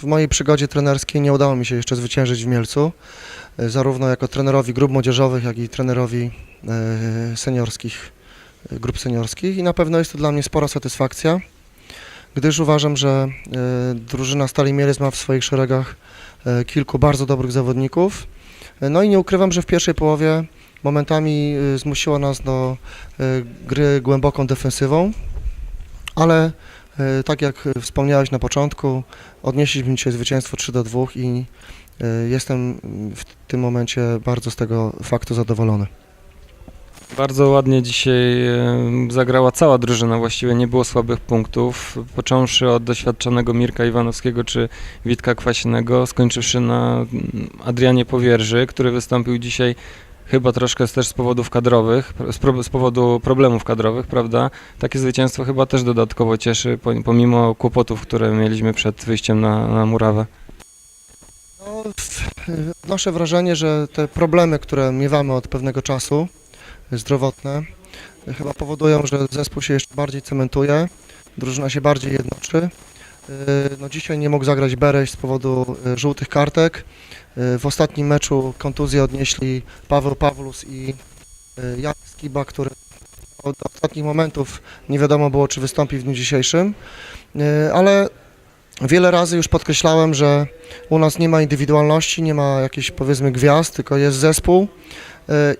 W mojej przygodzie trenerskiej nie udało mi się jeszcze zwyciężyć w Mielcu, e, zarówno jako trenerowi grup młodzieżowych, jak i trenerowi e, seniorskich, e, grup seniorskich i na pewno jest to dla mnie spora satysfakcja, gdyż uważam, że drużyna Stali Mielec ma w swoich szeregach kilku bardzo dobrych zawodników. No i nie ukrywam, że w pierwszej połowie momentami zmusiła nas do gry głęboką defensywą, ale tak jak wspomniałeś na początku, odnieśliśmy dzisiaj zwycięstwo 3 do 2 i e, jestem w tym momencie bardzo z tego faktu zadowolony. Bardzo ładnie dzisiaj e, zagrała cała drużyna, właściwie nie było słabych punktów, począwszy od doświadczonego Mirka Iwanowskiego czy Witka Kwasinego, skończywszy na mm, Adrianie Powierzy, który wystąpił dzisiaj chyba troszkę też z powodów kadrowych, z, pro, z powodu problemów kadrowych, prawda? Takie zwycięstwo chyba też dodatkowo cieszy, po- pomimo kłopotów, które mieliśmy przed wyjściem na, na murawę. No, wrażenie, że te problemy, które miewamy od pewnego czasu, e, zdrowotne, e, chyba powodują, że zespół się jeszcze bardziej cementuje, drużyna się bardziej jednoczy. E, No, dzisiaj nie mógł zagrać Bereś z powodu e, żółtych kartek. E, W ostatnim meczu kontuzję odnieśli Paweł Pawlus i Jan Skiba, który od ostatnich momentów nie wiadomo było, czy wystąpi w dniu dzisiejszym. Ale wiele razy już podkreślałem, że u nas nie ma indywidualności, nie ma jakichś powiedzmy gwiazd, tylko jest zespół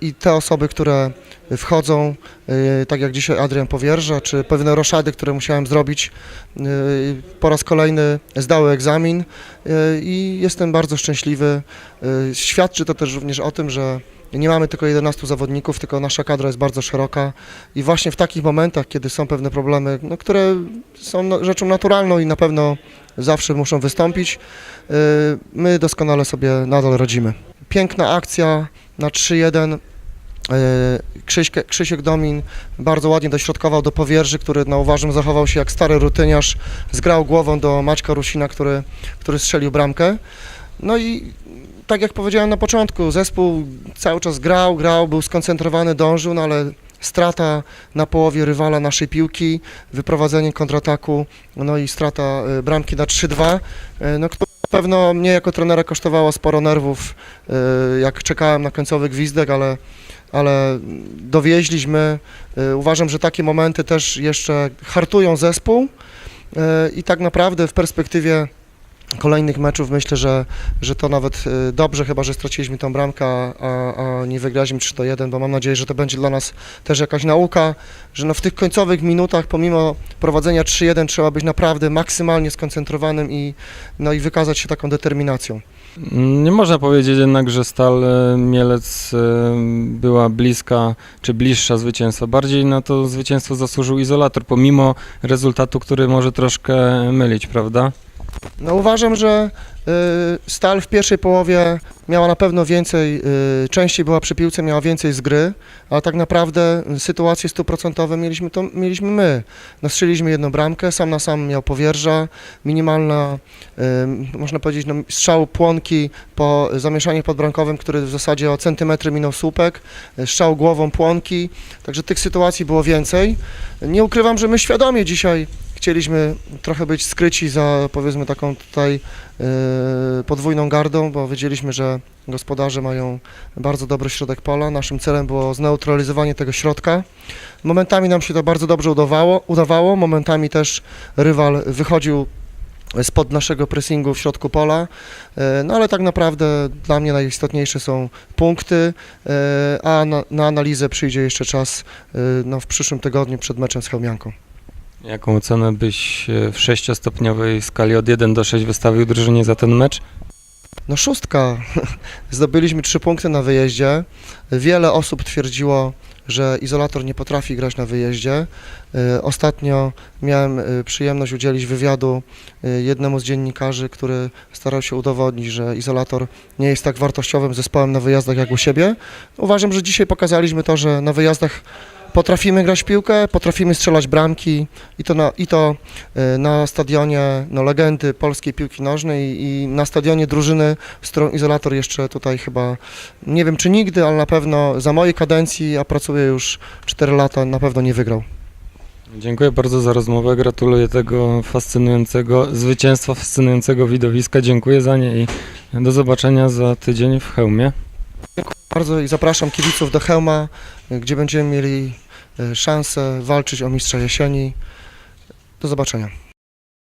i te osoby, które wchodzą, e, tak jak dzisiaj Adrian Powierża, czy pewne roszady, które musiałem zrobić, e, po raz kolejny zdały egzamin e, i jestem bardzo szczęśliwy. E, Świadczy to też również o tym, że nie mamy tylko 11 zawodników, tylko nasza kadra jest bardzo szeroka i właśnie w takich momentach, kiedy są pewne problemy, no, które są no, rzeczą naturalną i na pewno zawsze muszą wystąpić, y, my doskonale sobie nadal radzimy. Piękna akcja na 3-1. y, Krzysiek Domin bardzo ładnie dośrodkował do powierzy, który no, uważam zachował się jak stary rutyniarz, zgrał głową do Maćka Rusina, który, który strzelił bramkę. No i tak jak powiedziałem na początku, zespół cały czas grał, grał, był skoncentrowany, dążył, no ale strata na połowie rywala naszej piłki, wyprowadzenie kontrataku, no i strata y, bramki na 3-2, y, no, która na pewno mnie jako trenera kosztowała sporo nerwów, y, jak czekałem na końcowy gwizdek, ale, ale dowieźliśmy. Uważam, że takie momenty też jeszcze hartują zespół i tak naprawdę w perspektywie kolejnych meczów myślę, że, że to nawet y, dobrze, chyba że straciliśmy tą bramkę, a, a nie wygraliśmy 3 do 1, bo mam nadzieję, że to będzie dla nas też jakaś nauka, że no w tych końcowych minutach, pomimo prowadzenia 3-1, trzeba być naprawdę maksymalnie skoncentrowanym i, no i wykazać się taką determinacją. Nie można powiedzieć jednak, że Stal e, Mielec e, była bliska czy bliższa zwycięstwa. Bardziej na to zwycięstwo zasłużył izolator, pomimo rezultatu, który może troszkę mylić, prawda? No uważam, że y, Stal w pierwszej połowie miała na pewno więcej, y, częściej była przy piłce, miała więcej z gry, ale tak naprawdę sytuacje stuprocentowe mieliśmy, to, mieliśmy my. Nastrzeliliśmy jedną bramkę, sam na sam miał powierża, minimalna, y, można powiedzieć, no, strzał płonki po zamieszaniu podbrankowym, który w zasadzie o centymetry minął słupek, strzał głową płonki, także tych sytuacji było więcej. Nie ukrywam, że my świadomie dzisiaj chcieliśmy trochę być skryci za powiedzmy taką tutaj e, podwójną gardą, bo wiedzieliśmy, że gospodarze mają bardzo dobry środek pola. Naszym celem było zneutralizowanie tego środka. Momentami nam się to bardzo dobrze udawało, udawało. momentami też rywal wychodził spod naszego pressingu w środku pola, e, no ale tak naprawdę dla mnie najistotniejsze są punkty, e, a na, na analizę przyjdzie jeszcze czas no, w przyszłym tygodniu przed meczem z Chełmianką. Jaką ocenę byś e, w sześciostopniowej skali od 1 do 6 wystawił drużynie za ten mecz? No szóstka. Zdobyliśmy trzy punkty na wyjeździe. Wiele osób twierdziło, że izolator nie potrafi grać na wyjeździe. E, Ostatnio miałem e, przyjemność udzielić wywiadu jednemu z dziennikarzy, który starał się udowodnić, że izolator nie jest tak wartościowym zespołem na wyjazdach jak u siebie. Uważam, że dzisiaj pokazaliśmy to, że na wyjazdach potrafimy grać piłkę, potrafimy strzelać bramki i to na, i to e, na stadionie no, legendy polskiej piłki nożnej i na stadionie drużyny, z którą izolator jeszcze tutaj chyba, nie wiem czy nigdy, ale na pewno za mojej kadencji, a pracuję już 4 lata, na pewno nie wygrał. Dziękuję bardzo za rozmowę. Gratuluję tego fascynującego zwycięstwa, fascynującego widowiska. Dziękuję za nie i do zobaczenia za tydzień w hełmie. Bardzo i zapraszam kibiców do Chełma, gdzie będziemy mieli y, szansę walczyć o mistrza jesieni. Do zobaczenia.